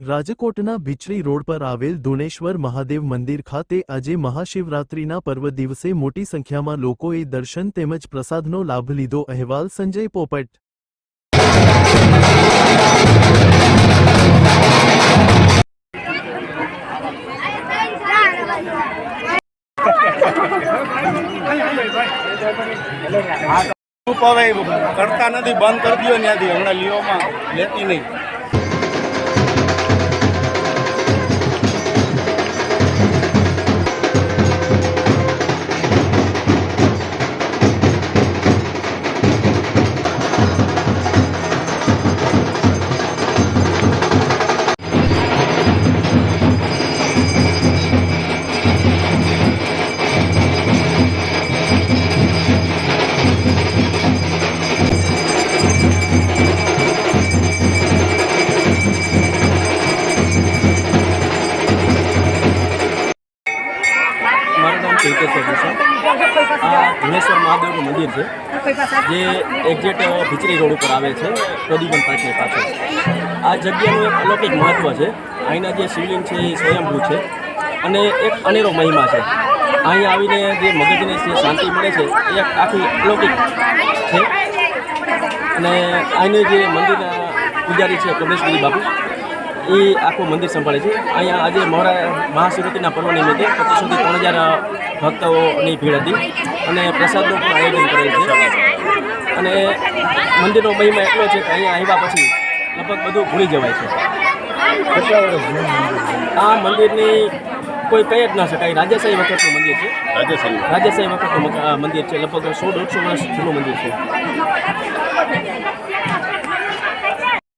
રાજકોટના ભીચરી રોડ પર આવેલ દુણેશ્વર મહાદેવ મંદિર ખાતે આજે મહાશિવરાત્રિના પર્વ દિવસે મોટી સંખ્યામાં લોકોએ દર્શન તેમજ પ્રસાદનો લાભ લીધો. અહેવાલ સંજય પોપટ. કરતા નથી, બંધ કરી દો ત્યાંથી હમણાં લીઓમાં લેતી નહીં. આ ધુણેશ્વર મહાદેવનું મંદિર છે. જે એક્ઝેક્ટ ભીચરી રોડ ઉપર આવે છે પ્રદીપન પાર્કની પાછળ. આ જગ્યાનું એક અલૌકિક મહત્ત્વ છે. અહીંના જે શિવલિંગ છે એ સ્વયંભૂ છે અને એક અનેરો મહિમા છે. અહીં આવીને જે મગજને જે શાંતિ મળે છે એ એક આખી અલૌકિક છે. અને અહીંનું જે મંદિરના પૂજારી છે કમલેશગીરી બાપુ. એ આખું મંદિર સંભાળે છે. અહીંયા આજે મહારા મહાશિવરાત્રિના પર્વ નિમિત્તે પચીસોથી ત્રણ હજાર ભક્તોની ભીડ હતી અને પ્રસાદનું પણ આયોજન કરેલ છે. અને મંદિરનો મહિમા એટલો છે કે અહીંયા આવ્યા પછી લગભગ બધું ભૂલી જવાય છે. આ મંદિરની કોઈ કહી જ ના શકાય. રાજાશાહી વખતનું મંદિર છે. રાજાશાહી રાજાશાહી વખતનું મંદિર છે. લગભગ સો દોઢસો વર્ષ જૂનું મંદિર છે.